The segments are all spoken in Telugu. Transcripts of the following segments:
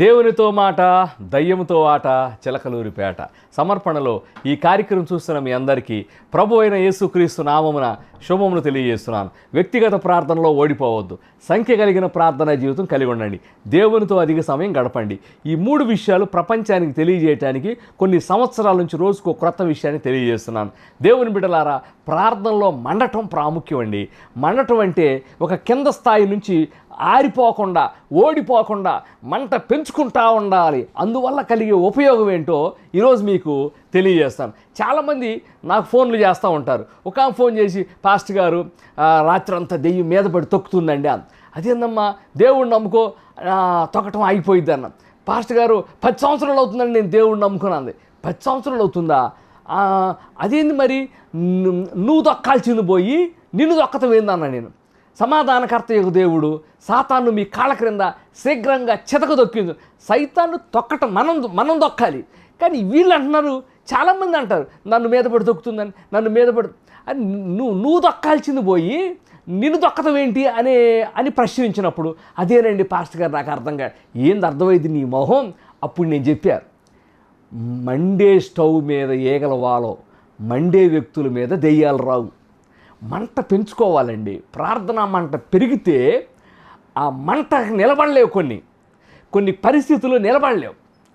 దేవునితో మాట దయ్యముతో ఆట చిలకలూరిపేట సమర్పణలో ఈ కార్యక్రమం చూస్తున్న మీ అందరికీ ప్రభు అయిన యేసుక్రీస్తు నామమున శుభమును తెలియజేస్తున్నాను. వ్యక్తిగత ప్రార్థనలో ఓడిపోవద్దు. సంఖ్య కలిగిన ప్రార్థనా జీవితం కలిగి ఉండండి. దేవునితో అధిక సమయం గడపండి. ఈ మూడు విషయాలు ప్రపంచానికి తెలియజేయటానికి కొన్ని సంవత్సరాల నుంచి రోజుకు క్రొత్త విషయాన్ని తెలియజేస్తున్నాను. దేవుని బిడ్డలారా ప్రార్థనలో మండటం ప్రాముఖ్యం అండి. మండటం అంటే ఒక కింద స్థాయి నుంచి ఆరిపోకుండా ఓడిపోకుండా మంట పెంచుకుంటా ఉండాలి. అందువల్ల కలిగే ఉపయోగం ఏంటో ఈరోజు మీకు తెలియజేస్తాను. చాలామంది నాకు ఫోన్లు చేస్తూ ఉంటారు. ఒక ఫోన్ చేసి పాస్ట్ గారు రాత్రంతా దెయ్యం మీద పడి తొక్కుతుందండి అదేందమ్మా దేవుడిని నమ్ముకో తొక్కటం ఆగిపోయింది అన్న పాస్ట్ గారు పది సంవత్సరాలు అవుతుందండి నేను దేవుడిని నమ్ముకున్నది పది సంవత్సరాలు అవుతుందా? అదేంది మరి? నువ్వు దొక్కాల్సింది పోయి నిన్ను దొక్కతం ఏందన్నా నేను. సమాధానకర్త యొక్క దేవుడు సాతాను మీ కాళ్ళ క్రింద శీఘ్రంగా చితక దొక్కింది సైతాన్ని తొక్కటం మనం మనం దొక్కాలి కానీ వీళ్ళు అంటున్నారు చాలామంది అంటారు నన్ను మీద పడి దొక్కుతుందని నన్ను మీద పడి అని నువ్వు నువ్వు దొక్కాల్సింది పోయి నిన్ను దొక్కతం ఏంటి అనే అని ప్రశ్నించినప్పుడు అదేనండి పాస్టర్ గారు నాకు అర్థం కాదు. ఏంది అర్థమైంది నీ మొహం? అప్పుడు నేను చెప్పాను మండే స్టవ్ మీద ఏగలవాలో మండే వ్యక్తుల మీద దెయ్యాలు రావు. మంట పెంచుకోవాలండి. ప్రార్థన మంట పెరిగితే ఆ మంట నిలబడలేవు కొన్ని. కొన్ని పరిస్థితులు నిలబడలేవు.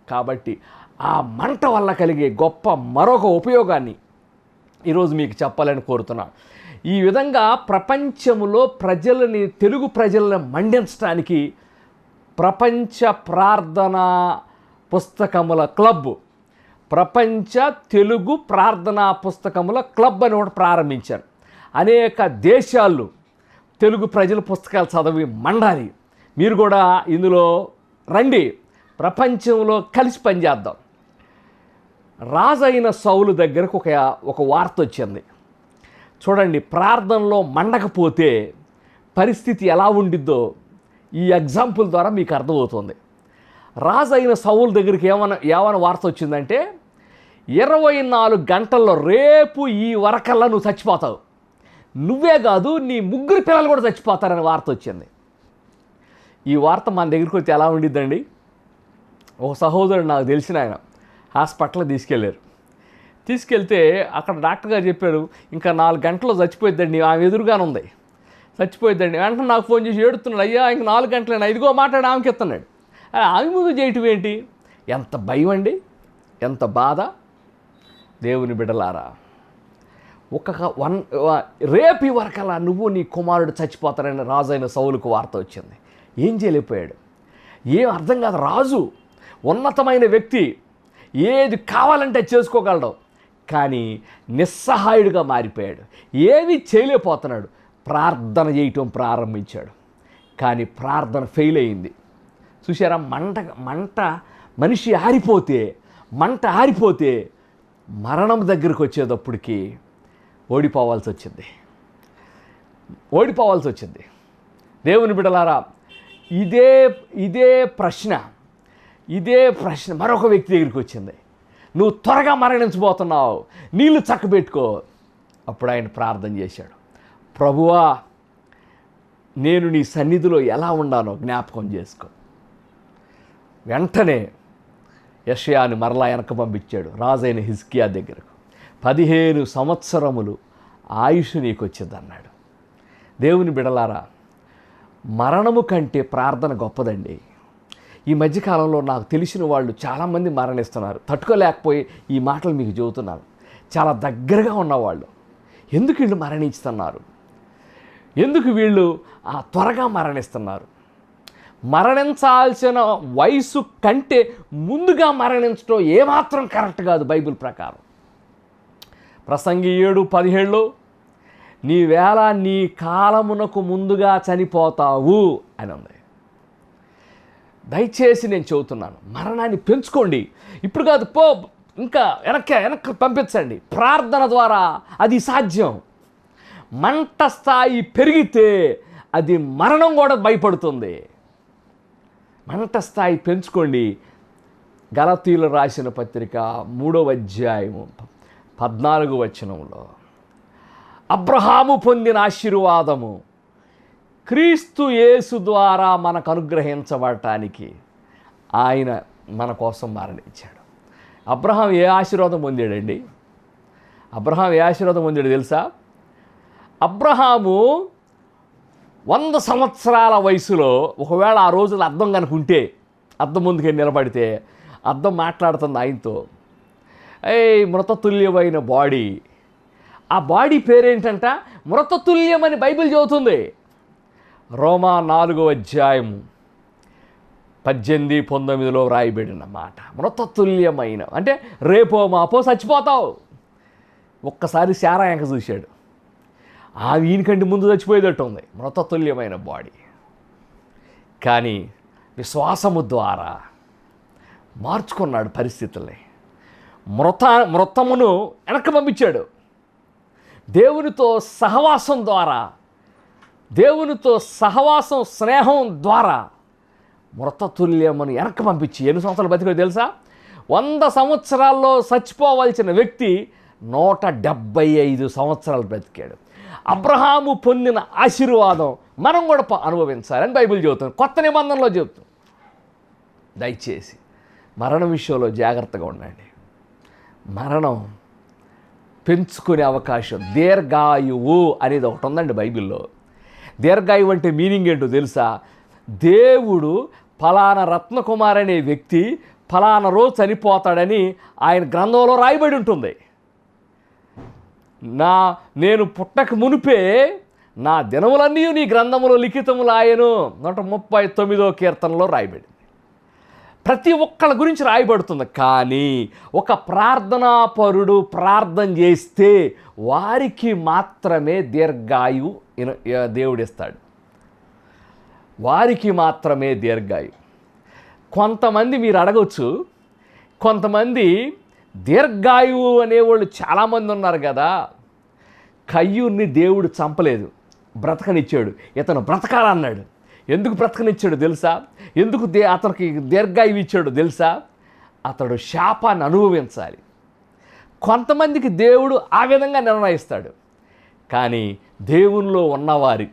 కాబట్టి ఆ మంట వల్ల కలిగే గొప్ప మరొక ఉపయోగాన్ని ఈరోజు మీకు చెప్పాలని కోరుతున్నాను ఈ విధంగా ప్రపంచంలో ప్రజలని తెలుగు ప్రజలను మండించడానికి ప్రపంచ ప్రార్థన పుస్తకముల క్లబ్ ప్రపంచ తెలుగు ప్రార్థనా పుస్తకముల క్లబ్ అని ఒకటి ప్రారంభించారు. అనేక దేశాలు తెలుగు ప్రజల పుస్తకాలు చదివి మండాలి. మీరు కూడా ఇందులో రండి. ప్రపంచంలో కలిసి పనిచేద్దాం. రాజైన సౌలు దగ్గరకు ఒక ఒక వార్త వచ్చింది. చూడండి ప్రార్థనలో మండకపోతే పరిస్థితి ఎలా ఉండిద్దో ఈ ఎగ్జాంపుల్ ద్వారా మీకు అర్థమవుతుంది. రాజైన సౌలు దగ్గరికి ఏమైనా ఏమైనా వార్త వచ్చిందంటే ఇరవై నాలుగు గంటల్లో రేపు ఈ వరకల్లా నువ్వు చచ్చిపోతావు. నువ్వే కాదు నీ ముగ్గురు పిల్లలు కూడా చచ్చిపోతారనే వార్త వచ్చింది. ఈ వార్త మన దగ్గరికి వచ్చి ఎలా ఉండిద్దండి? ఒక సహోదరుడు నాకు తెలిసిన ఆయన హాస్పిటల్కి తీసుకెళ్ళారు. తీసుకెళ్తే అక్కడ డాక్టర్ గారు చెప్పాడు ఇంకా నాలుగు గంటల్లో చచ్చిపోయిద్దండి ఆమె ఎదురుగానే ఉంది. చచ్చిపోయిద్దండి. వెంటనే నాకు ఫోన్ చేసి ఏడుతున్నాడు అయ్యా ఇంక నాలుగు గంటలైనా? ఇదిగో మాట్లాడి ఆమెకి ఎత్తున్నాడు ఆమె ముందు చేయటం ఏంటి? ఎంత భయం అండి? ఎంత బాధ? దేవుని బిడలారా ఒక వన్ రేపు వరకలా నువ్వు నీ కుమారుడు చచ్చిపోతారని రాజైన సౌలుకు వార్త వచ్చింది. ఏం చేయలేకపోయాడు? ఏం అర్థం కాదు. రాజు ఉన్నతమైన వ్యక్తి. ఏది కావాలంటే చేసుకోగలడు. కానీ నిస్సహాయుడిగా మారిపోయాడు. ఏమీ చేయలేకపోతున్నాడు. ప్రార్థన చేయటం ప్రారంభించాడు. కానీ ప్రార్థన ఫెయిల్ అయింది. చూసారా మంట మంట మనిషి ఆరిపోతే మంట ఆరిపోతే మరణం దగ్గరికి వచ్చేటప్పటికి ఓడిపోవాల్సి వచ్చింది ఓడిపోవాల్సి వచ్చింది దేవుని బిడలారా ఇదే ఇదే ప్రశ్న ఇదే ప్రశ్న మరొక వ్యక్తి దగ్గరికి వచ్చింది నువ్వు త్వరగా మరణించబోతున్నావు నీళ్ళు చక్కబెట్టుకో. అప్పుడు ఆయన ప్రార్థన చేశాడు. ప్రభువా నేను నీ సన్నిధిలో ఎలా ఉండానో జ్ఞాపకం చేసుకో. వెంటనే యషయాని మరలా వెనక పంపించాడు. రాజైన హిజ్కియా దగ్గరకు. పదిహేను సంవత్సరములు ఆయుష్ నీకు వచ్చిందన్నాడు దేవుని బిడలారా మరణము కంటే ప్రార్థన గొప్పదండి. ఈ మధ్యకాలంలో నాకు తెలిసిన వాళ్ళు చాలామంది మరణిస్తున్నారు. తట్టుకోలేకపోయి ఈ మాటలు మీకు చెబుతున్నాను. చాలా దగ్గరగా ఉన్నవాళ్ళు. ఎందుకు వీళ్ళు మరణిస్తున్నారు ఎందుకు వీళ్ళు ఆ త్వరగా మరణిస్తున్నారు? మరణించాల్సిన వయసు కంటే ముందుగా మరణించడం ఏమాత్రం కరెక్ట్ కాదు బైబిల్ ప్రకారం. ప్రసంగి ఏడు పదిహేడులో నీ వేళ నీ కాలమునకు ముందుగా చనిపోతావు అని ఉంది దయచేసి నేను చెబుతున్నాను మరణాన్ని పెంచుకోండి. ఇప్పుడు కాదు పో ఇంకా వెనక్కి వెనక్కి పంపించండి. ప్రార్థన ద్వారా అది సాధ్యం. మంట స్థాయి పెరిగితే అది మరణం కూడా భయపడుతుంది. మంట స్థాయి పెంచుకోండి. గలతీలు రాసిన పత్రిక మూడవ అధ్యాయము. పద్నాలుగు వచనంలో అబ్రహాము పొందిన ఆశీర్వాదము క్రీస్తు యేసు ద్వారా మనకు అనుగ్రహించబడటానికి ఆయన మన కోసం మరణించాడు. అబ్రహాం ఏ ఆశీర్వాదం పొందాడండి? అబ్రహాం ఏ ఆశీర్వాదం పొందాడు తెలుసా? అబ్రహాము వంద సంవత్సరాల వయసులో ఒకవేళ ఆ రోజులు అర్థం కనుకుంటే అర్థం ముందుకే నిలబడితే అర్థం మాట్లాడుతుంది ఆయనతో ఏ మృతతుల్యమైన బాడీ. ఆ బాడీ పేరేంటంట? మృతతుల్యమని బైబిల్ చెబుతుంది రోమా నాలుగో అధ్యాయం పద్దెనిమిది పంతొమ్మిదిలో వ్రాయబడిన మాట. మృతతుల్యమైన అంటే రేపో మాపో చచ్చిపోతావు. ఒక్కసారి శారాయంక చూశాడు. ఆ వీనికంటే ముందు చచ్చిపోయేటట్టు ఉంది మృతతుల్యమైన బాడీ. కానీ విశ్వాసము ద్వారా మార్చుకున్నాడు పరిస్థితుల్ని. మృత మృతమును వెనక్కి పంపించాడు. దేవునితో సహవాసం ద్వారా దేవునితో సహవాసం స్నేహం ద్వారా మృతతుల్యమును వెనక్కి పంపించి ఎన్ని సంవత్సరాలు బతికాడు తెలుసా? వంద సంవత్సరాల్లో చచ్చిపోవలసిన వ్యక్తి నూట డెబ్భై ఐదు సంవత్సరాలు బ్రతికాడు. అబ్రహాము పొందిన ఆశీర్వాదం మనం కూడా అనుభవించాలని బైబిల్ చెబుతుంది. కొత్త నిబంధనలో చెబుతుంది. దయచేసి మరణ విషయంలో జాగ్రత్తగా ఉండండి. మరణం పెంచుకునే అవకాశం. దీర్ఘాయువు అనేది ఒకటి ఉందండి బైబిల్లో. దీర్ఘాయువు అంటే మీనింగ్ ఏంటో తెలుసా? దేవుడు ఫలానా రత్నకుమార్ అనే వ్యక్తి ఫలానా రోజు చనిపోతాడని ఆయన గ్రంథంలో రాయబడి ఉంటుంది. నా నేను పుట్టక మునిపే నా దినములన్నీ నీ గ్రంథములో లిఖితములు ఆయను. నూట ముప్పై తొమ్మిదో కీర్తనలో రాయబడింది. ప్రతి ఒక్కళ్ళ గురించి రాయబడుతుంది. కానీ ఒక ప్రార్థనాపరుడు ప్రార్థన చేస్తే వారికి మాత్రమే దీర్ఘాయు ఇన- దేవుడిస్తాడు. వారికి మాత్రమే దీర్ఘాయు కొంతమంది మీరు అడగవచ్చు కొంతమంది దీర్ఘాయువు అనేవాళ్ళు చాలామంది ఉన్నారు కదా కయ్యూర్ని దేవుడు చంపలేదు బ్రతకనిచ్చాడు ఇతను బ్రతకాలన్నాడు. ఎందుకు బ్రతకనిచ్చాడు తెలుసా? ఎందుకు దే అతనికి దీర్ఘాయువు ఇచ్చాడు తెలుసా? అతడు శాపాన్ని అనుభవించాలి. కొంతమందికి దేవుడు ఆ విధంగా నిర్ణయిస్తాడు. కానీ దేవునిలో ఉన్నవారి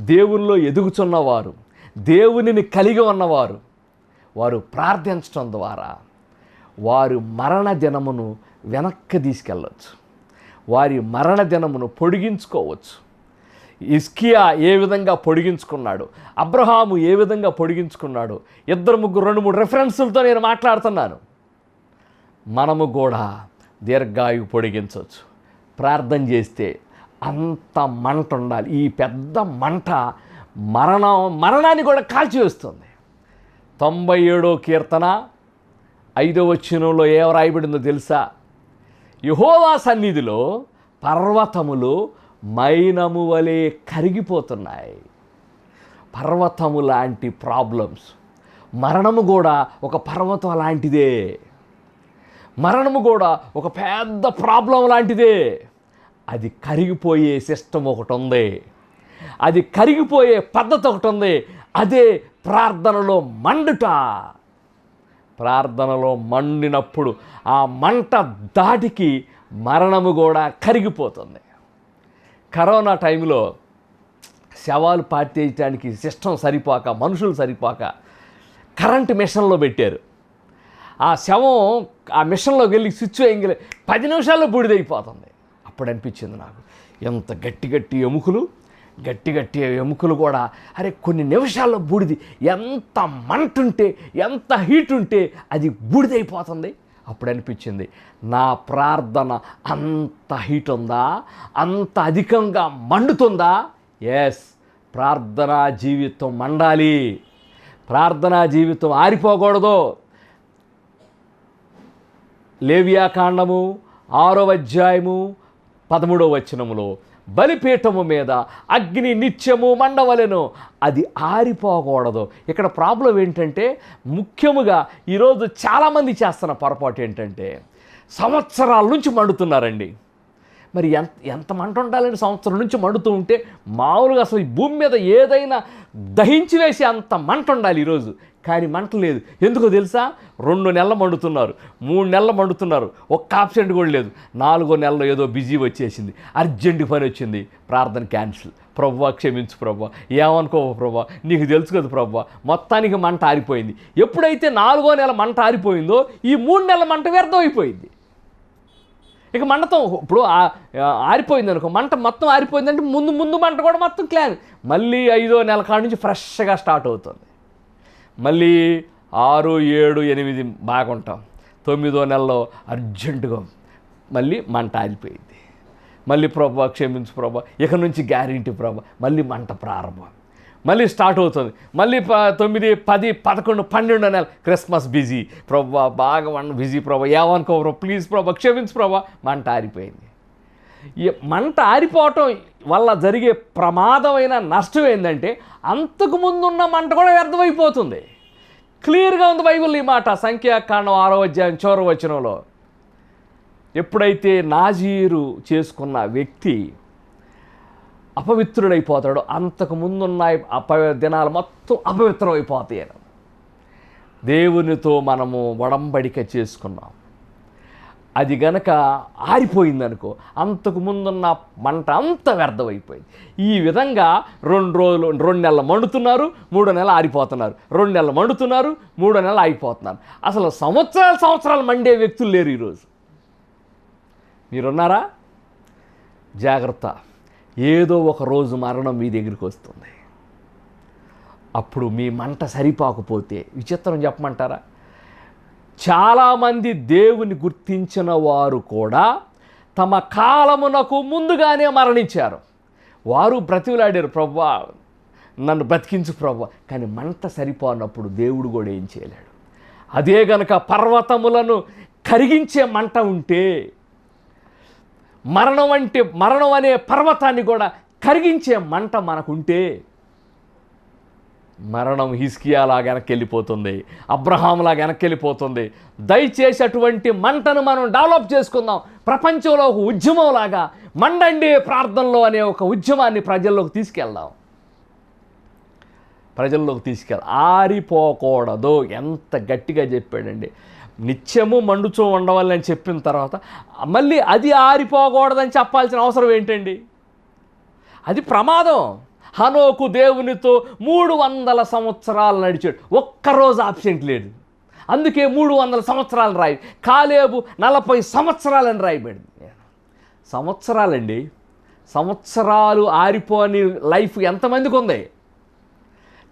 దేవునిలో ఎదుగుచున్నవారు దేవునిని కలిగి ఉన్నవారు వారు ప్రార్థించడం ద్వారా వారు మరణ దినమును వెనక్కి తీసుకెళ్ళవచ్చు వారి మరణ దినమును పొడిగించుకోవచ్చు. ఇస్కియా ఏ విధంగా పొడిగించుకున్నాడు? అబ్రహాము ఏ విధంగా పొడిగించుకున్నాడు? ఇద్దరు ముగ్గురు రెండు మూడు రెఫరెన్సులతో నేను మాట్లాడుతున్నాను. మనము కూడా దీర్ఘాయువు పొడిగించవచ్చు. ప్రార్థన చేస్తే అంత మంట ఉండాలి. ఈ పెద్ద మంట మరణం మరణాన్ని కూడా కాల్చివేస్తుంది తొంభై ఏడో కీర్తన ఐదో వచ్చినంలో ఏ రాయబడిందో తెలుసా? యహోవా సన్నిధిలో పర్వతములు మైనము వలె కరిగిపోతున్నాయి. పర్వతము లాంటి ప్రాబ్లమ్స్ మరణము కూడా ఒక పర్వతం లాంటిదే. మరణము కూడా ఒక పెద్ద ప్రాబ్లం లాంటిదే. అది కరిగిపోయే సిస్టమ్ ఒకటి ఉంది. అది కరిగిపోయే పద్ధతి ఒకటి ఉంది. అదే ప్రార్థనలో మండుట. ప్రార్థనలో మండినప్పుడు ఆ మంట దాటికి మరణము కూడా కరిగిపోతుంది. కరోనా టైంలో శవాలు పార్చేయటానికి సిస్టమ్ సరిపోక మనుషులు సరిపోక కరెంట్ మిషన్లో పెట్టారు. ఆ శవం ఆ మిషన్లోకి వెళ్ళి స్విచ్ వేయంగలే పది నిమిషాల్లో బూడిదైపోతుంది అప్పుడు అనిపించింది నాకు. ఎంత గట్టి గట్టి ఎముకలు గట్టి గట్టి ఎముకలు కూడా అరే కొన్ని నిమిషాల్లో బూడిది ఎంత మంటుంటే ఎంత హీట్ ఉంటే అది బూడిదైపోతుంది అప్పుడు అనిపించింది నా ప్రార్థన అంత హీట్ ఉందా అంత అధికంగా మండుతుందా? ఎస్ ప్రార్థనా జీవితం మండాలి. ప్రార్థనా జీవితం ఆరిపోకూడదు. లేవియాకాండము ఆరో అధ్యాయము పదమూడవ వచనములో బలిపీఠము మీద అగ్ని నిత్యము మండవలెను. అది ఆరిపోకూడదు. ఇక్కడ ప్రాబ్లం ఏంటంటే ముఖ్యముగా ఈరోజు చాలామంది చేస్తున్న పొరపాటు ఏంటంటే సంవత్సరాల నుంచి మండుతున్నారండి. మరి ఎంత ఎంత మంట ఉండాలని సంవత్సరం నుంచి మండుతూ ఉంటే మామూలుగా అసలు ఈ భూమి మీద ఏదైనా దహించి వేసి అంత మంట ఉండాలి ఈరోజు. కానీ మంట లేదు. ఎందుకో తెలుసా? రెండు నెలలు మండుతున్నారు. మూడు నెలలు మండుతున్నారు. ఒక్క ఆబ్సెంట్ కూడా లేదు. నాలుగో నెలలో ఏదో బిజీ వచ్చేసింది. అర్జెంట్ పని వచ్చింది. ప్రార్థన క్యాన్సిల్. ప్రభు క్షమించు ప్రభు ఏమనుకో ప్రభు నీకు తెలుసు కదా ప్రభు మొత్తానికి మంట ఆరిపోయింది. ఎప్పుడైతే నాలుగో నెల మంట ఆరిపోయిందో ఈ మూడు నెలల మంట వ్యర్థమైపోయింది. అయిపోయింది ఇక మంటతో ఇప్పుడు ఆరిపోయింది అనుకో మంట మొత్తం ఆరిపోయిందంటే ముందు ముందు మంట కూడా మొత్తం క్లాన్ మళ్ళీ ఐదో నెల కాడ నుంచి ఫ్రెష్గా స్టార్ట్ అవుతుంది. మళ్ళీ ఆరు ఏడు ఎనిమిది బాగుంటాం. తొమ్మిదో నెలలో అర్జెంటుగా మళ్ళీ మంట ఆరిపోయింది. మళ్ళీ ప్రభా క్షమించు ప్రభా ఇక నుంచి గ్యారెంటీ ప్రభా మళ్ళీ మంట ప్రారంభం. మళ్ళీ స్టార్ట్ అవుతుంది. మళ్ళీ ప తొమ్మిది పది పదకొండు పన్నెండు నెలలు. Christmas busy. ప్రభా బాగా వన్ బిజీ ప్రభా. ఏమనుకో ప్రభా ప్లీజ్ ప్రభా క్షమించు ప్రభా. మంట ఆరిపోయింది. ఈ మంట ఆరిపోవటం వల్ల జరిగే ప్రమాదమైన నష్టం ఏంటంటే అంతకు ముందున్న మంట కూడా వ్యర్థమైపోతుంది. క్లియర్గా ఉంది బైబుల్ ఈ మాట. సంఖ్యాకాండం ఆరో అధ్యాయం చివరి వచనంలో. ఎప్పుడైతే నాజీరు చేసుకున్న వ్యక్తి అపవిత్రుడైపోతాడు. అంతకు ముందున్న అప దినాలు మొత్తం అపవిత్రమైపోతాయి అని. దేవునితో మనము వడంబడిక చేసుకున్నాం. అది గనక ఆరిపోయిందనుకో అంతకు ముందున్న మంట అంత వ్యర్థమైపోయింది. ఈ విధంగా రెండు రోజులు రెండు నెలలు మండుతున్నారు మూడో నెలలు ఆరిపోతున్నారు. రెండు నెలలు మండుతున్నారు మూడో నెలలు ఆగిపోతున్నారు. అసలు సంవత్సరాలు సంవత్సరాలు మండే వ్యక్తులు లేరు ఈరోజు. మీరున్నారా? జాగ్రత్త. ఏదో ఒక రోజు మరణం మీ దగ్గరికి వస్తుంది. అప్పుడు మీ మంట సరిపోకపోతే విచిత్రం చెప్పమంటారా? చాలామంది దేవుని గుర్తించిన వారు కూడా తమ కాలమునకు ముందుగానే మరణించారు. వారు బ్రతిలాడారు ప్రభా నన్ను బ్రతికించు ప్రభా కానీ మంట సరిపోనప్పుడు దేవుడు కూడా ఏం చేయలేడు. అదే గనక పర్వతములను కరిగించే మంట ఉంటే మరణం అంటే మరణం అనే పర్వతాన్ని కూడా కరిగించే మంట మనకుంటే మరణం హిస్కియాలా వెనక్కి వెళ్ళిపోతుంది అబ్రహాంలా వెనక్కి వెళ్ళిపోతుంది దయచేసి అటువంటి మంటను మనం డెవలప్ చేసుకుందాం. ప్రపంచంలో ఒక ఉద్యమంలాగా మండండి ప్రార్థనలో అనే ఒక ఉద్యమాన్ని ప్రజల్లోకి తీసుకెళ్దాం. ప్రజల్లోకి తీసుకెళ్ళ ఆరిపోకూడదు. ఎంత గట్టిగా చెప్పాడండి. నిత్యము మండుచూ ఉండవాలని చెప్పిన తర్వాత మళ్ళీ అది ఆరిపోకూడదని చెప్పాల్సిన అవసరం ఏంటండి? అది ప్రమాదం. హనోకు దేవునితో మూడు వందల సంవత్సరాలు నడిచాడు. ఒక్కరోజు ఆబ్సెంట్ లేదు. అందుకే మూడు వందల సంవత్సరాలు రాయి. కాలేబు నలభై సంవత్సరాలని రాయబడింది. సంవత్సరాలండి. సంవత్సరాలు ఆరిపోని లైఫ్ ఎంతమందికి ఉంది?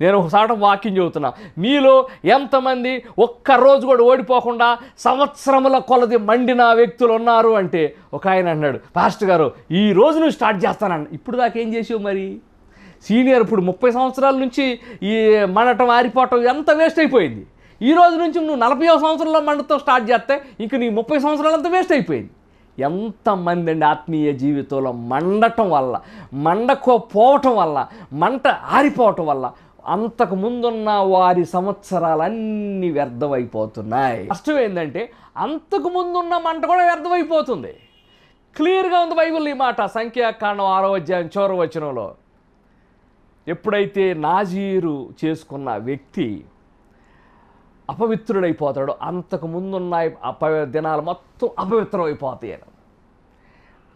నేను ఒకసారి వాక్యం చెబుతున్నా. మీలో ఎంతమంది ఒక్క రోజు కూడా ఓడిపోకుండా సంవత్సరముల కొలది మండిన వ్యక్తులు ఉన్నారు అంటే ఒక ఆయన అన్నాడు పాస్టర్ గారు ఈ రోజు నువ్వు స్టార్ట్ చేస్తానన్న ఇప్పుడు దాకా ఏం చేసావు మరి? సీనియర్ ఇప్పుడు ముప్పై సంవత్సరాల నుంచి ఈ మండటం ఆరిపోవటం ఎంత వేస్ట్ అయిపోయింది? ఈ రోజు నుంచి నువ్వు నలభై సంవత్సరాల మండతో స్టార్ట్ చేస్తే ఇంక నీ ముప్పై సంవత్సరాలంతా వేస్ట్ అయిపోయింది. ఎంతమంది అండి ఆత్మీయ జీవితంలో మండటం వల్ల మండకపోవటం వల్ల మంట ఆరిపోవటం వల్ల అంతకు ముందున్న వారి సంవత్సరాలన్నీ వ్యర్థమైపోతున్నాయి. కష్టం ఏంటంటే అంతకు ముందున్న మంట కూడా వ్యర్థమైపోతుంది. క్లియర్గా ఉంది బైబిల్ ఈ మాట సంఖ్యాకాండం ఆరో అధ్యాయం చోర వచనంలో. ఎప్పుడైతే నాజీరు చేసుకున్న వ్యక్తి అపవిత్రుడైపోతాడో అంతకు ముందున్న అప దినాలు మొత్తం అపవిత్రమైపోతాయి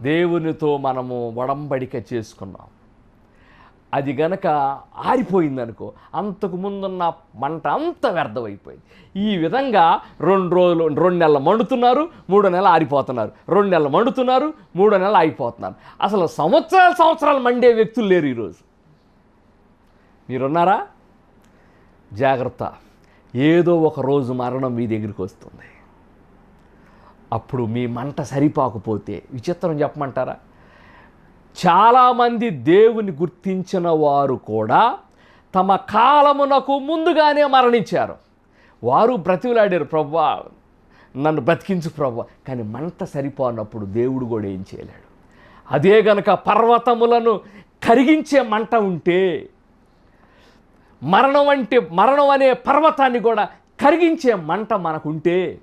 దేవునితో మనము వడంబడిక చేసుకున్నాం. అది గనక ఆరిపోయిందనుకో అంతకు ముందున్న మంట అంత వ్యర్థమైపోయింది. ఈ విధంగా రెండు రోజులు రెండు నెలలు మండుతున్నారు మూడో నెలలు ఆరిపోతున్నారు. రెండు నెలలు మండుతున్నారు మూడో నెలలు ఆగిపోతున్నారు. అసలు సంవత్సరాలు సంవత్సరాలు మండే వ్యక్తులు లేరు ఈరోజు. మీరున్నారా? జాగ్రత్త. ఏదో ఒక రోజు మరణం మీ దగ్గరికి వస్తుంది. అప్పుడు మీ మంట సరిపోకపోతే విచిత్రం చెప్పమంటారా? చాలామంది దేవుని గుర్తించిన వారు కూడా తమ కాలమునకు ముందుగానే మరణించారు. వారు బ్రతిలాడారు ప్రభా నన్ను బ్రతికించు ప్రభా కానీ మంట సరిపోనప్పుడు దేవుడు కూడా ఏం చేయలేడు. అదే గనక పర్వతములను కరిగించే మంట ఉంటే మరణం అంటే మరణం అనే పర్వతాన్ని కూడా కరిగించే మంట మనకుంటే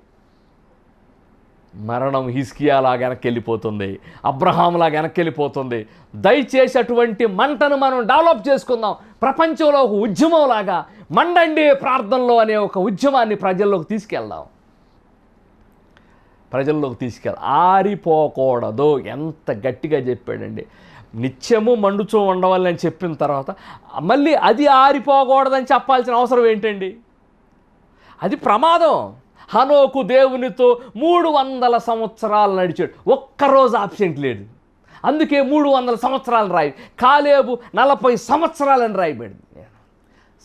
మరణం హిస్కియాలా వెనక్కి వెళ్ళిపోతుంది అబ్రహాంలా వెనక్కి వెళ్ళిపోతుంది దయచేసి అటువంటి మంటను మనం డెవలప్ చేసుకుందాం. ప్రపంచంలో ఒక ఉద్యమంలాగా మండండి ప్రార్థనలో అనే ఒక ఉద్యమాన్ని ప్రజల్లోకి తీసుకెళ్దాం. ప్రజల్లోకి తీసుకెళ్ళ ఆరిపోకూడదు. ఎంత గట్టిగా చెప్పాడండి. నిత్యము మండుచూ ఉండవాలని చెప్పిన తర్వాత మళ్ళీ అది ఆరిపోకూడదని చెప్పాల్సిన అవసరం ఏంటండి? అది ప్రమాదం. హనోకు దేవునితో మూడు వందల సంవత్సరాలు నడిచాడు. ఒక్కరోజు ఆబ్సెంట్ లేదు. అందుకే మూడు వందల సంవత్సరాలు రాయి. కాలేబు నలభై సంవత్సరాలని రాయబడింది.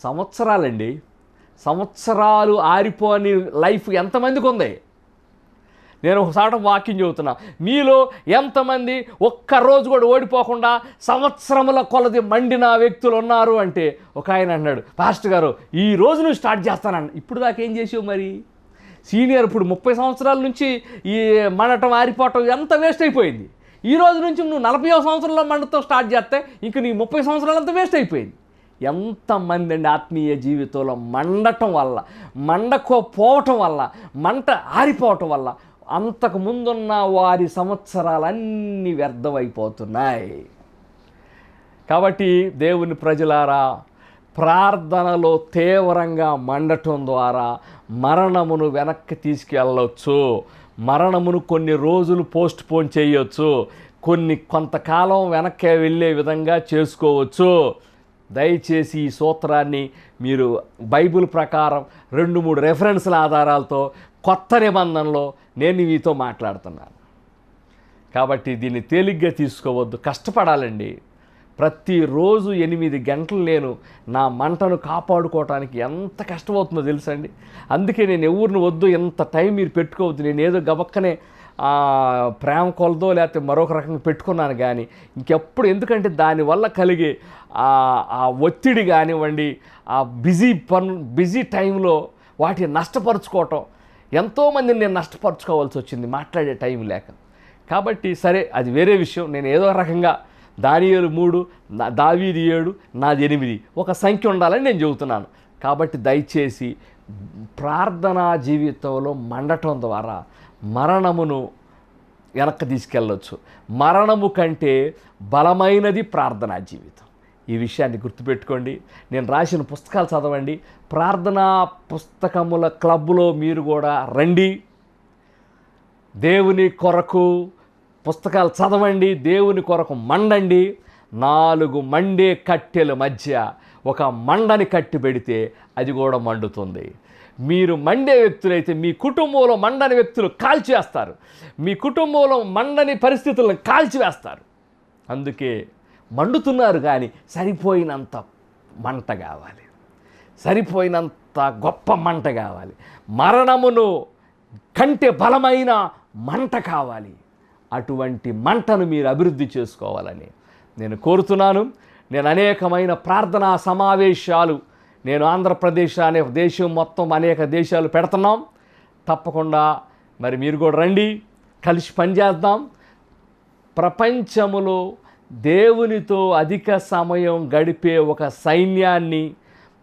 సంవత్సరాలండి. సంవత్సరాలు ఆరిపోని లైఫ్ ఎంతమందికి ఉంది? నేను ఒకసారి వాకింగ్ చెబుతున్నా. మీలో ఎంతమంది ఒక్కరోజు కూడా ఓడిపోకుండా సంవత్సరముల కొలది మండిన వ్యక్తులు ఉన్నారు అంటే ఒక ఆయన అన్నాడు పాస్టర్ గారు ఈ రోజు నువ్వు స్టార్ట్ చేస్తానన్న ఇప్పుడు దాకా ఏం చేసావు మరి? సీనియర్ ఇప్పుడు ముప్పై సంవత్సరాల నుంచి ఈ మండటం ఆరిపోవటం ఎంత వేస్ట్ అయిపోయింది. ఈ రోజు నుంచి నువ్వు నలభై సంవత్సరంలో మండతో స్టార్ట్ చేస్తే ఇంక నీ ముప్పై సంవత్సరాలంతా వేస్ట్ అయిపోయింది. ఎంతమంది అండి ఆత్మీయ జీవితంలో మండటం వల్ల మండకపోవటం వల్ల మంట ఆరిపోవటం వల్ల అంతకు ముందున్న వారి సంవత్సరాలన్నీ వ్యర్థమైపోతున్నాయి. కాబట్టి దేవుని ప్రజలారా ప్రార్థనలో తీవ్రంగా మండటం ద్వారా మరణమును వెనక్కి తీసుకెళ్ళవచ్చు మరణమును కొన్ని రోజులు పోస్ట్ పోన్ చేయొచ్చు. కొన్ని కొంతకాలం వెనక్కి వెళ్ళే విధంగా చేసుకోవచ్చు. దయచేసి ఈ సూత్రాన్ని మీరు బైబిల్ ప్రకారం రెండు మూడు రెఫరెన్స్ల ఆధారాలతో కొత్త నిబంధనలో నేను మీతో మాట్లాడుతున్నాను. కాబట్టి దీన్ని తేలిగ్గా తీసుకోవద్దు. కష్టపడాలండి. ప్రతిరోజు ఎనిమిది గంటలు నేను నా మంటను కాపాడుకోవటానికి ఎంత కష్టమవుతుందో తెలుసండి అందుకే నేను ఎవరిని వద్దు ఎంత టైం మీరు పెట్టుకోవద్దు నేను ఏదో గబక్కనే ప్రేమ కొలదో లేకపోతే మరొక రకంగా పెట్టుకున్నాను కానీ ఇంకెప్పుడు ఎందుకంటే దానివల్ల కలిగే ఆ ఆ ఒత్తిడి కానివ్వండి ఆ బిజీ పను బిజీ టైంలో వాటిని నష్టపరుచుకోవటం ఎంతోమందిని నేను నష్టపరుచుకోవాల్సి వచ్చింది మాట్లాడే టైం లేక. కాబట్టి సరే అది వేరే విషయం. నేను ఏదో రకంగా దానియలు మూడు నా- దావీది ఏడు నాది ఎనిమిది. ఒక సంఖ్య ఉండాలని నేను చెబుతున్నాను. కాబట్టి దయచేసి ప్రార్థనా జీవితంలో మండటం ద్వారా మరణమును వెనక్కి తీసుకెళ్ళొచ్చు. మరణము కంటే బలమైనది ప్రార్థనా జీవితం. ఈ విషయాన్ని గుర్తుపెట్టుకోండి. నేను రాసిన పుస్తకాలు చదవండి. ప్రార్థనా పుస్తకముల క్లబ్లో మీరు కూడా రండి. దేవుని కొరకు పుస్తకాలు చదవండి దేవుని కొరకు మండండి. నాలుగు మండే కట్టెల మధ్య ఒక మండని కట్టి పెడితే అది కూడా మండుతుంది. మీరు మండే వ్యక్తులైతే మీ కుటుంబంలో మండని వ్యక్తులు కాల్చివేస్తారు. మీ కుటుంబంలో మండని పరిస్థితులను కాల్చివేస్తారు. అందుకే మండుతున్నారు కానీ సరిపోయినంత మంట కావాలి. సరిపోయినంత గొప్ప మంట కావాలి. మరణమును కంటే బలమైన మంట కావాలి. అటువంటి మంటను మీరు అభివృద్ధి చేసుకోవాలని నేను కోరుతున్నాను. నేను అనేకమైన ప్రార్థనా సమావేశాలు నేను ఆంధ్రప్రదేశ్ అనే దేశం మొత్తం అనేక దేశాలు పెడుతున్నాం. తప్పకుండా మరి మీరు కూడా రండి కలిసి పనిచేద్దాం. ప్రపంచములో దేవునితో అధిక సమయం గడిపే ఒక సైన్యాన్ని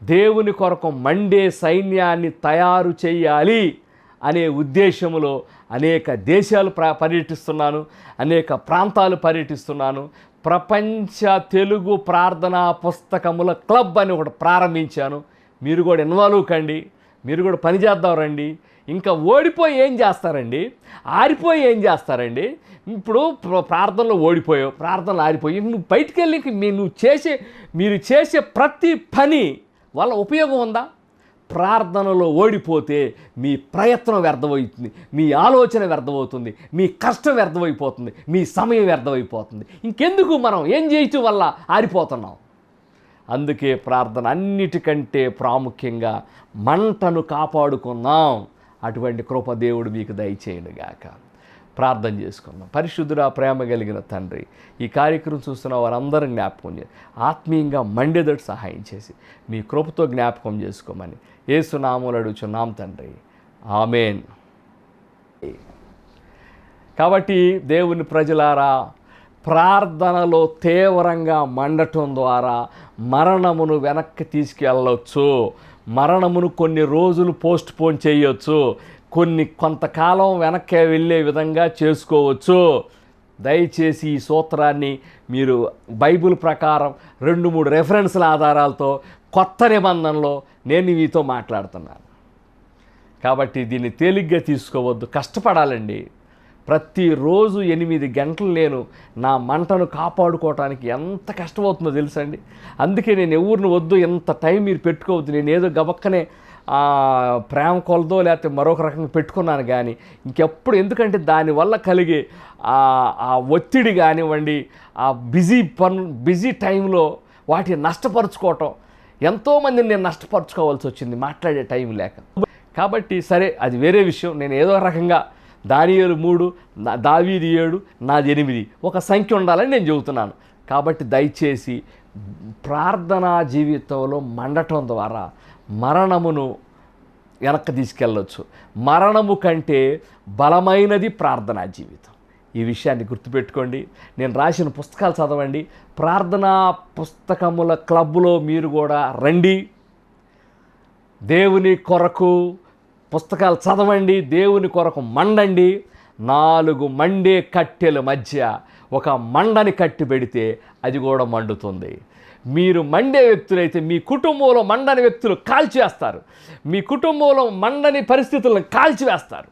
దేవుని కొరకు మండే సైన్యాన్ని తయారు చేయాలి అనే ఉద్దేశములో అనేక దేశాలు ప్ర పర్యటిస్తున్నాను అనేక ప్రాంతాలు పర్యటిస్తున్నాను. ప్రపంచ తెలుగు ప్రార్థనా పుస్తకముల క్లబ్ అని ఒకటి ప్రారంభించాను. మీరు కూడా ఇన్వాల్వ్ కండి మీరు కూడా పని చేద్దాం రండి. ఇంకా ఓడిపోయి ఏం చేస్తారండి? ఆరిపోయి ఏం చేస్తారండి? ఇప్పుడు ప్రార్థనలో ఓడిపోయావు ప్రార్థనలు ఆరిపోయి నువ్వు బయటికి వెళ్ళి మీ నువ్వు చేసే మీరు చేసే ప్రతి పని వల్ల ఉపయోగం ఉందా? ప్రార్థనలో ఓడిపోతే మీ ప్రయత్నం వ్యర్థమవుతుంది మీ ఆలోచన వ్యర్థమవుతుంది మీ కష్టం వ్యర్థమైపోతుంది మీ సమయం వ్యర్థమైపోతుంది. ఇంకెందుకు మనం ఏం చేయటం వల్ల ఆరిపోతున్నాం? అందుకే ప్రార్థన అన్నిటికంటే ప్రాముఖ్యంగా మంటను కాపాడుకున్నాం. అటువంటి కృపదేవుడు మీకు దయచేయడుగాక ప్రార్థన చేసుకుందాం. పరిశుద్ధుడా ప్రేమ కలిగిన తండ్రి ఈ కార్యక్రమం చూస్తున్న వారందరూ జ్ఞాపకం చేసి ఆత్మీయంగా మండేదడు సహాయం చేసి మీ కృపతో జ్ఞాపకం చేసుకోమని ఏసునామూలు అడుగుచున్నాం తండ్రి. ఆమెన్. కాబట్టి దేవుని ప్రజలారా ప్రార్థనలో తీవ్రంగా మండటం ద్వారా మరణమును వెనక్కి తీసుకెళ్ళవచ్చు మరణమును కొన్ని రోజులు పోస్ట్ పోన్ చేయొచ్చు. కొన్ని కొంతకాలం వెనక్కి వెళ్ళే విధంగా చేసుకోవచ్చు. దయచేసి ఈ సూత్రాన్ని మీరు బైబిల్ ప్రకారం రెండు మూడు రెఫరెన్స్ల ఆధారాలతో కొత్త నిబంధనలో నేను మీతో మాట్లాడుతున్నాను. కాబట్టి దీన్ని తేలిగ్గా తీసుకోవద్దు. కష్టపడాలండి. ప్రతిరోజు ఎనిమిది గంటలు నేను నా మంటను కాపాడుకోవటానికి ఎంత కష్టమవుతుందో తెలుసండి అందుకే నేను ఎవరిని వద్దు ఎంత టైం మీరు పెట్టుకోవద్దు. నేను ఏదో గబక్కనే ప్రేమ కొలదో లేకపోతే మరొక రకంగా పెట్టుకున్నాను కానీ ఇంకెప్పుడు ఎందుకంటే దానివల్ల కలిగే ఆ ఒత్తిడి కానివ్వండి ఆ బిజీ పను బిజీ టైంలో వాటిని నష్టపరుచుకోవటం. ఎంతోమందిని నేను నష్టపరుచుకోవాల్సి వచ్చింది మాట్లాడే టైం లేక. కాబట్టి సరే అది వేరే విషయం. నేను ఏదో రకంగా దానియేలు మూడు నా- దావీది ఏడు నాది ఎనిమిది ఒక సంఖ్య ఉండాలని నేను చెబుతున్నాను. కాబట్టి దయచేసి ప్రార్థనా జీవితంలో మండటం ద్వారా మరణమును వెనక్కి తీసుకెళ్ళవచ్చు మరణము కంటే బలమైనది ప్రార్థనా జీవితం. ఈ విషయాన్ని గుర్తుపెట్టుకోండి. నేను రాసిన పుస్తకాలు చదవండి. ప్రార్థనా పుస్తకముల క్లబ్లో మీరు కూడా రండి. దేవుని కొరకు పుస్తకాలు చదవండి. దేవుని కొరకు మండండి. నాలుగు మండే కట్టెల మధ్య ఒక మండని కట్టి పెడితే అది కూడా మండుతుంది. మీరు మండే వ్యక్తులైతే మీ కుటుంబంలో మండని వ్యక్తులు కాల్చివేస్తారు. మీ కుటుంబంలో మండని పరిస్థితులను కాల్చివేస్తారు.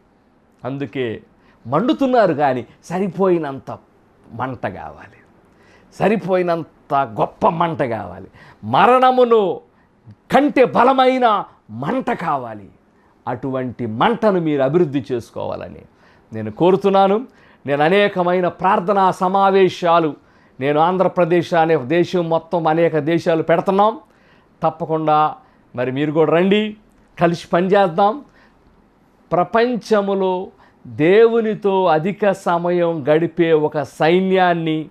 అందుకే మండుతున్నారు కానీ సరిపోయినంత మంట కావాలి. సరిపోయినంత గొప్ప మంట కావాలి. మరణమును కంటే బలమైన మంట కావాలి. అటువంటి మంటను మీరు అభివృద్ధి చేసుకోవాలని నేను కోరుతున్నాను. నేను అనేకమైన ప్రార్థనా సమావేశాలు నేను ఆంధ్రప్రదేశ్ అనే దేశం మొత్తం అనేక దేశాలు పెడుతున్నాం. తప్పకుండా మరి మీరు కూడా రండి. కలిసి పనిచేద్దాం ప్రపంచములో దేవునితో అధిక సమయం గడిపే ఒక సైన్యాన్ని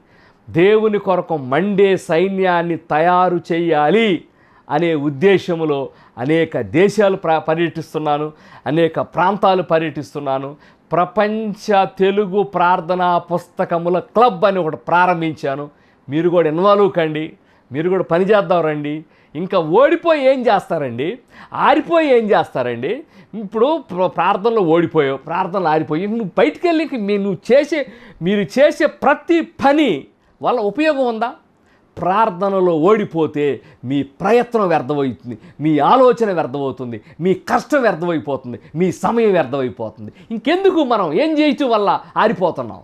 దేవుని కొరకు మండే సైన్యాన్ని తయారు చేయాలి అనే ఉద్దేశంలో అనేక దేశాలు ప్ర పర్యటిస్తున్నాను. అనేక ప్రాంతాలు పర్యటిస్తున్నాను. ప్రపంచ తెలుగు ప్రార్థనా పుస్తకముల క్లబ్ అని ఒకటి ప్రారంభించాను. మీరు కూడా ఇన్వాల్వ్ కండి. మీరు కూడా పని చేద్దాం రండి. ఇంకా ఓడిపోయి ఏం చేస్తారండి? ఆరిపోయి ఏం చేస్తారండి? ఇప్పుడు ప్ర- ప్రార్థనలో ఓడిపోయావు. ప్రార్థనలు ఆరిపోయి నువ్వు బయటికి వెళ్ళి మీ నువ్వు చేసే మీరు చేసే ప్రతి పని వల్ల ఉపయోగం ఉందా? ప్రార్థనలో ఓడిపోతే మీ ప్రయత్నం వ్యర్థమవుతుంది మీ ఆలోచన వ్యర్థమవుతుంది మీ కష్టం వ్యర్థమైపోతుంది మీ సమయం వ్యర్థమైపోతుంది. ఇంకెందుకు మనం ఏం చేయటం వల్ల ఆరిపోతున్నాం?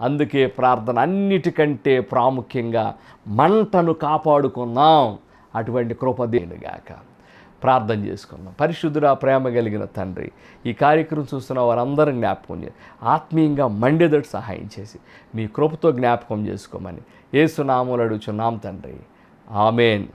అందుకే ప్రార్థన అన్నిటికంటే ప్రాముఖ్యంగా మంటను కాపాడుకుందాం. అటువంటి కృపదేనుగాక ప్రార్థన చేసుకుందాం. పరిశుద్ధుడా ప్రేమ కలిగిన తండ్రి ఈ కార్యక్రమం చూస్తున్న వారందరూ జ్ఞాపకం చేసి ఆత్మీయంగా మండేదట్టు సహాయం చేసి మీ కృపతో జ్ఞాపకం చేసుకోమని ఏసునామూలు అడుగుచున్నాం తండ్రి. ఆమెన్.